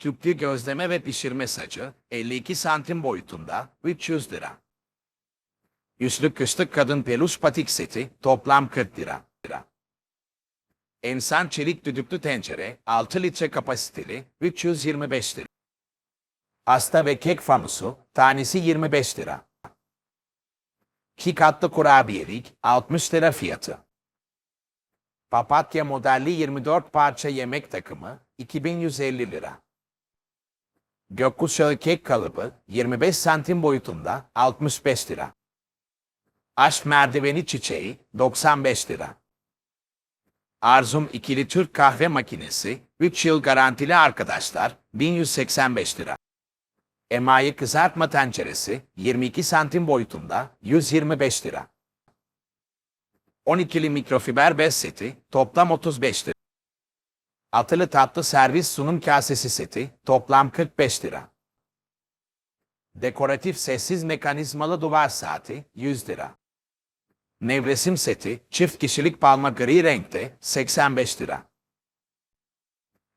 Tüplü gözleme ve pişirme sacı 52 santim boyutunda 300 lira. Yüzlük kışlık kadın peluş patik seti toplam 40 lira. lira. Ensan çelik düdüklü tencere 6 litre kapasiteli 325 lira. Asta ve kek fanusu tanesi 25 lira. İki katlı kurabiyelik 60 lira fiyatı. Papatya modelli 24 parça yemek takımı 2150 lira. Gökkuşağı kek kalıbı 25 santim boyutunda 65 lira. Aşk merdiveni çiçeği 95 lira. Arzum ikili Türk kahve makinesi 3 yıl garantili arkadaşlar 1185 lira. Emayi kızartma tenceresi 22 santim boyutunda 125 lira. 12'li mikrofiber bez seti toplam 35 lira. Atılı tatlı servis sunum kasesi seti toplam 45 lira. Dekoratif sessiz mekanizmalı duvar saati 100 lira. Nevresim seti çift kişilik palma gri renkte 85 lira.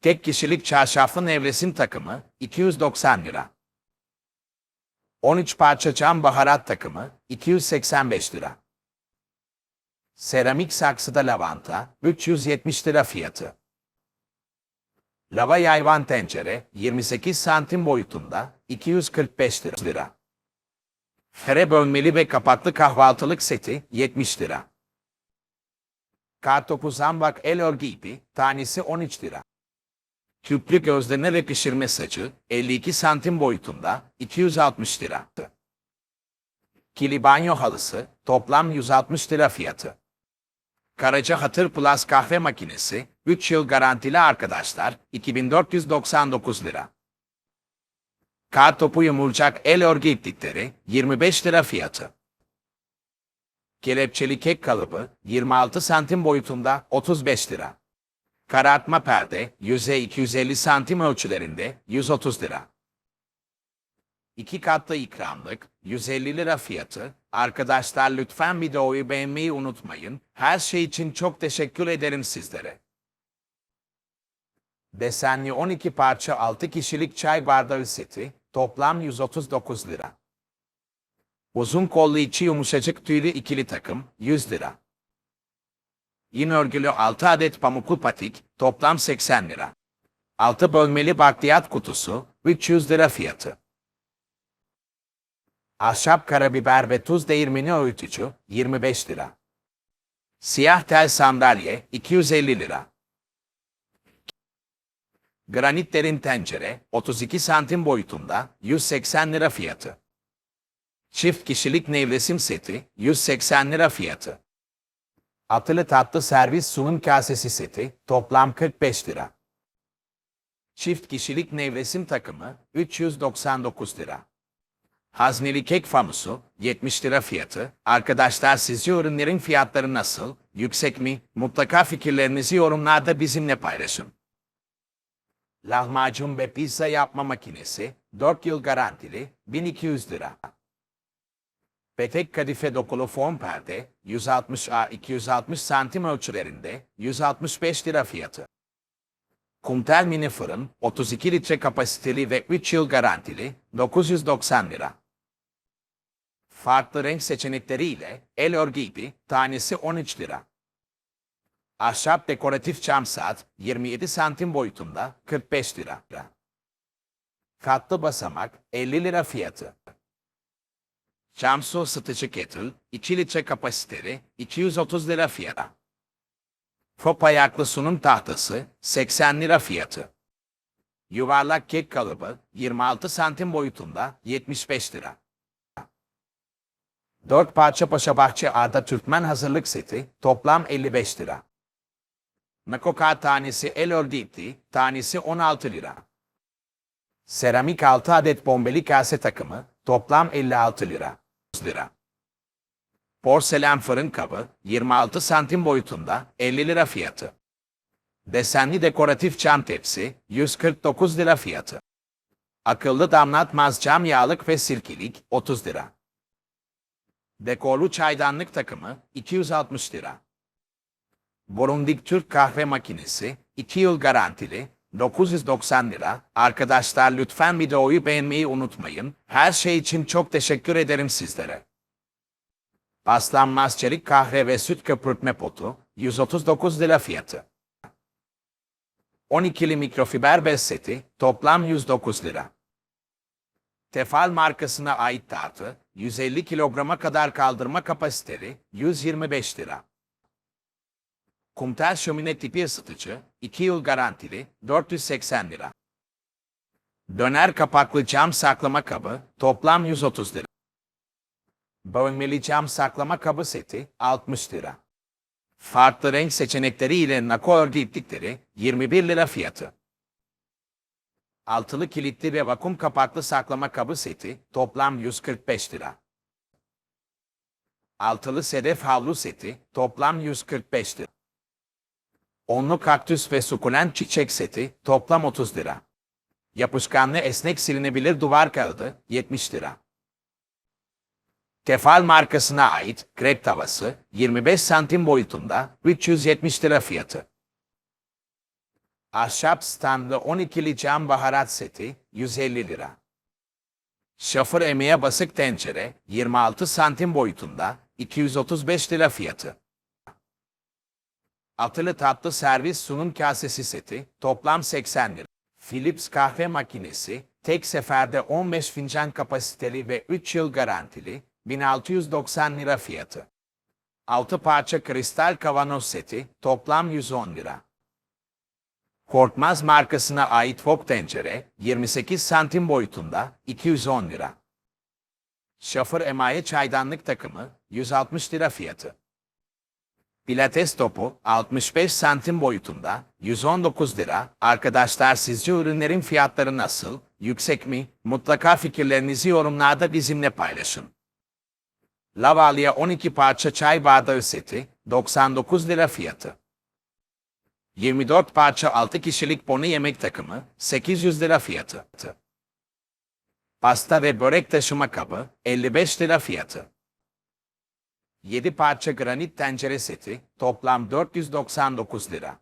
Tek kişilik çarşaflı nevresim takımı 290 lira. 13 parça cam baharat takımı 285 lira. Seramik saksıda lavanta 370 lira fiyatı. Lava yayvan tencere 28 santim boyutunda 245 lira. Fere bölmeli ve kapaklı kahvaltılık seti 70 lira. Kartopu zambak el örgü ipi tanesi 13 lira. Küplü gözleme ve pişirme sacı 52 santim boyutunda 260 lira. Kili banyo halısı toplam 160 lira fiyatı. Karaca Hatır Plus kahve makinesi 3 yıl garantili arkadaşlar 2499 lira. Kar topu yumulacak el örgü iplikleri 25 lira fiyatı. Kelepçeli kek kalıbı 26 santim boyutunda 35 lira. Karartma perde yüzey 250 santim ölçülerinde 130 lira. İki katlı ikramlık 150 lira fiyatı. Arkadaşlar lütfen videoyu beğenmeyi unutmayın. Her şey için çok teşekkür ederim sizlere. Desenli 12 parça 6 kişilik çay bardağı seti toplam 139 lira. Uzun kollu içi yumuşacık tüylü ikili takım 100 lira. Yine örgülü 6 adet pamuklu patik toplam 80 lira. 6 bölmeli bakliyat kutusu 300 lira fiyatı. Ahşap karabiber ve tuz değirmeni öğütücü 25 lira. Siyah tel sandalye 250 lira. Granit derin tencere 32 santim boyutunda 180 lira fiyatı. Çift kişilik nevresim seti 180 lira fiyatı. Atılı tatlı servis sunum kasesi seti toplam 45 lira. Çift kişilik nevresim takımı 399 lira. Hazneli kek fanusu 70 lira fiyatı. Arkadaşlar sizce ürünlerin fiyatları nasıl? Yüksek mi? Mutlaka fikirlerinizi yorumlarda bizimle paylaşın. Lahmacun ve pizza yapma makinesi 4 yıl garantili 1200 lira. Petek kadife dokulu fon perde 160 a 260 santim ölçülerinde 165 lira fiyatı. Kumtel mini fırın 32 litre kapasiteli ve 3 yıl garantili 990 lira. Farklı renk seçenekleriyle el örgü ipi tanesi 13 lira. Ahşap dekoratif çam saat 27 santim boyutunda 45 lira. Katlı basamak 50 lira fiyatı. Çam su ısıtıcı kettle 2 litre kapasiteli 230 lira fiyatı. Fop ayaklı sunum tahtası 80 lira fiyatı. Yuvarlak kek kalıbı 26 santim boyutunda 75 lira. 4 parça Paşabahçe Arda Türkmen hazırlık seti toplam 55 lira. Nakoka tanesi el ipliği, tanesi 16 lira. Seramik 6 adet bombeli kase takımı toplam 56 lira. lira. Porselen fırın kabı 26 santim boyutunda 50 lira fiyatı. Desenli dekoratif cam tepsi 149 lira fiyatı. Akıllı damlatmaz cam yağlık ve sirkelik 30 lira. Dekorlu çaydanlık takımı 260 lira. Borundik Türk kahve makinesi 2 yıl garantili 990 lira. Arkadaşlar lütfen videoyu beğenmeyi unutmayın. Her şey için çok teşekkür ederim sizlere. Paslanmaz çelik kahve ve süt köpürtme potu 139 lira fiyatı. 12'li mikrofiber bez seti toplam 109 lira. Tefal markasına ait tartı 150 kilograma kadar kaldırma kapasiteli 125 lira. Kumtel şömine tipi ısıtıcı 2 yıl garantili 480 lira. Döner kapaklı cam saklama kabı toplam 130 lira. Bölmeli cam saklama kabı seti 60 lira. Farklı renk seçenekleri ile nako örgü iplikleri 21 lira fiyatı. Altılı kilitli ve vakum kapaklı saklama kabı seti toplam 145 lira. Altılı sedef havlu seti toplam 145 lira. Onlu kaktüs ve sukulent çiçek seti toplam 30 lira. Yapışkanlı esnek silinebilir duvar kağıdı 70 lira. Tefal markasına ait krep tavası 25 santim boyutunda 370 lira fiyatı. Ahşap standlı 12'li cam baharat seti 150 lira. Şafır emeğe basık tencere 26 santim boyutunda 235 lira fiyatı. Atılı tatlı servis sunum kasesi seti toplam 80 lira. Philips kahve makinesi tek seferde 15 fincan kapasiteli ve 3 yıl garantili 1690 lira fiyatı. 6 parça kristal kavanoz seti toplam 110 lira. Korkmaz markasına ait fok tencere 28 santim boyutunda 210 lira. Şafır emaye çaydanlık takımı 160 lira fiyatı. Pilates topu 65 santim boyutunda 119 lira. Arkadaşlar sizce ürünlerin fiyatları nasıl? Yüksek mi? Mutlaka fikirlerinizi yorumlarda bizimle paylaşın. Lavalya 12 parça çay bardağı seti 99 lira fiyatı. 24 parça 6 kişilik bonu yemek takımı 800 lira fiyatı. Pasta ve börek taşıma kabı 55 lira fiyatı. 7 parça granit tencere seti toplam 499 lira.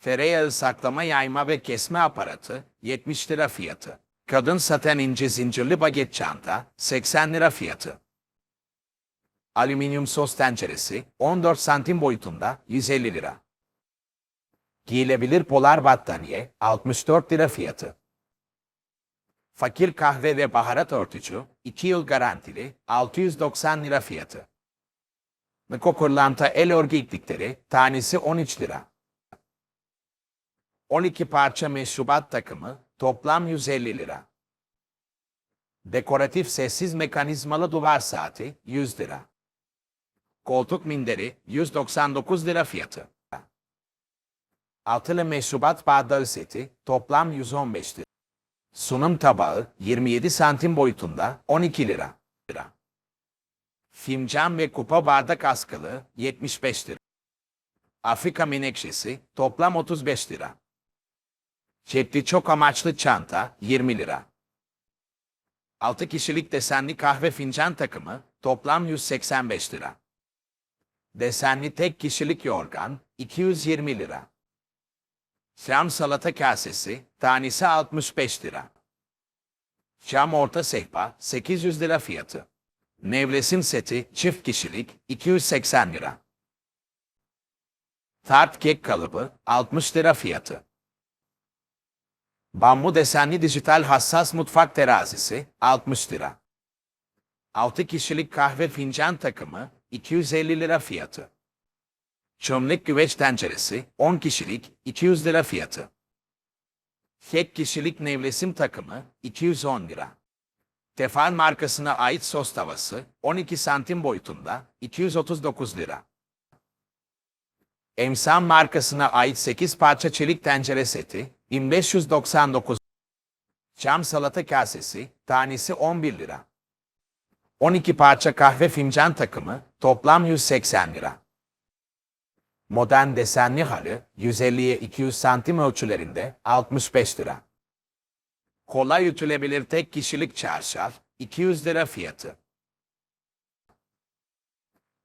Tereyağı saklama yayma ve kesme aparatı 70 lira fiyatı. Kadın saten ince zincirli baget çanta 80 lira fiyatı. Alüminyum sos tenceresi 14 santim boyutunda 150 lira. Giyilebilir polar battaniye 64 lira fiyatı. Fakir kahve ve baharat örtücü 2 yıl garantili 690 lira fiyatı. Miko kırlanta el örgü iplikleri tanesi 13 lira. 12 parça meşrubat takımı toplam 150 lira. Dekoratif sessiz mekanizmalı duvar saati 100 lira. Koltuk minderi 199 lira fiyatı. Altılı meşrubat bardağı seti toplam 115 lira. Sunum tabağı 27 santim boyutunda 12 lira. lira. Fincan ve kupa bardak askılı 75 lira. Afrika menekşesi toplam 35 lira. Cepli çok amaçlı çanta 20 lira. 6 kişilik desenli kahve fincan takımı toplam 185 lira. Desenli tek kişilik yorgan 220 lira. Cam salata kasesi tanesi 65 lira. Cam orta sehpa 800 lira fiyatı. Nevresim seti çift kişilik 280 lira. Tart kek kalıbı 60 lira fiyatı. Bambu desenli dijital hassas mutfak terazisi 60 lira. 6 kişilik kahve fincan takımı 250 lira fiyatı. Çömlek güveç tenceresi 10 kişilik 200 lira fiyatı. Tek kişilik nevresim takımı 210 lira. Tefal markasına ait sos tavası 12 santim boyutunda 239 lira. Emsam markasına ait 8 parça çelik tencere seti 1599 Cam salata kasesi tanesi 11 lira. 12 parça kahve fincan takımı toplam 180 lira. Modern desenli halı 150'ye 200 santim ölçülerinde 65 lira. Kolay ütülebilir tek kişilik çarşaf 200 lira fiyatı.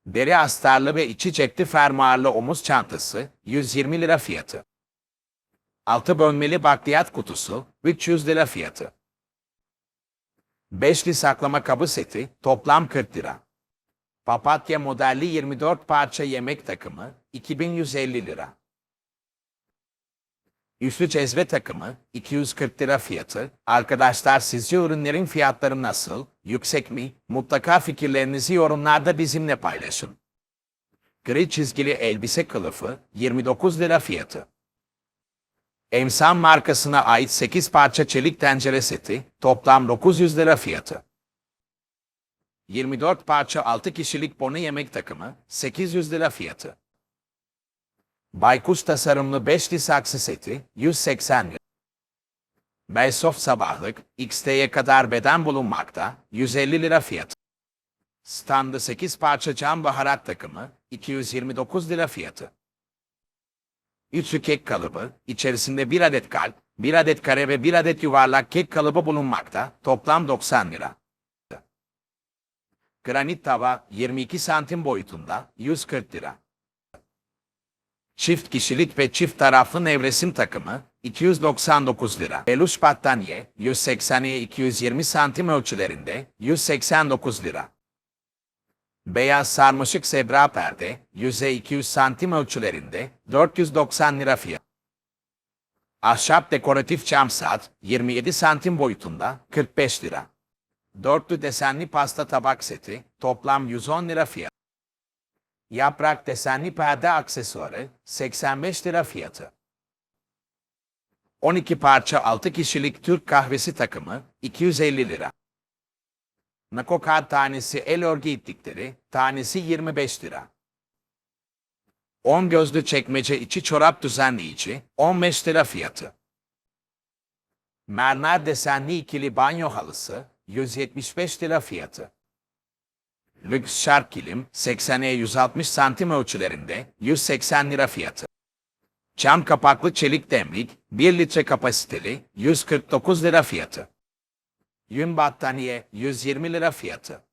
Deri astarlı ve içi cepli fermuarlı omuz çantası 120 lira fiyatı. Altı bölmeli bakliyat kutusu 300 lira fiyatı. Beşli saklama kabı seti toplam 40 lira. Papatya modelli 24 parça yemek takımı 2150 lira. Üslü cezve takımı 240 lira fiyatı. Arkadaşlar sizce ürünlerin fiyatları nasıl? Yüksek mi? Mutlaka fikirlerinizi yorumlarda bizimle paylaşın. Gri çizgili elbise kılıfı 29 lira fiyatı. Emsan markasına ait 8 parça çelik tencere seti toplam 900 lira fiyatı. 24 parça 6 kişilik bonu yemek takımı 800 lira fiyatı. Baykuş tasarımlı 5'li saksı seti 180 lira. Belsoft sabahlık XT'ye kadar beden bulunmakta 150 lira fiyatı. Standı 8 parça cam baharat takımı 229 lira fiyatı. Üçlü kek kalıbı, içerisinde bir adet kalp, bir adet kare ve bir adet yuvarlak kek kalıbı bulunmakta, toplam 90 lira. Granit tava 22 santim boyutunda 140 lira. Çift kişilik ve çift taraflı nevresim takımı 299 lira. Peluş battaniye 180'ye 220 santim ölçülerinde 189 lira. Beyaz sarmaşık sebra perde 100'e 200 santim ölçülerinde 490 lira fiyat. Ahşap dekoratif cam saat 27 santim boyutunda 45 lira. Dörtlü desenli pasta tabak seti toplam 110 lira fiyat. Yaprak desenli perde aksesuarı 85 lira fiyatı. 12 parça 6 kişilik Türk kahvesi takımı 250 lira. Nakokat tanesi el örgü iplikleri tanesi 25 lira. 10 gözlü çekmece içi çorap düzenleyici 15 lira fiyatı. Mermer desenli ikili banyo halısı 175 lira fiyatı. Lüks şark kilim 80'e 160 santim ölçülerinde 180 lira fiyatı. Cam kapaklı çelik demlik 1 litre kapasiteli 149 lira fiyatı. Yün battaniye 120 lira fiyatı.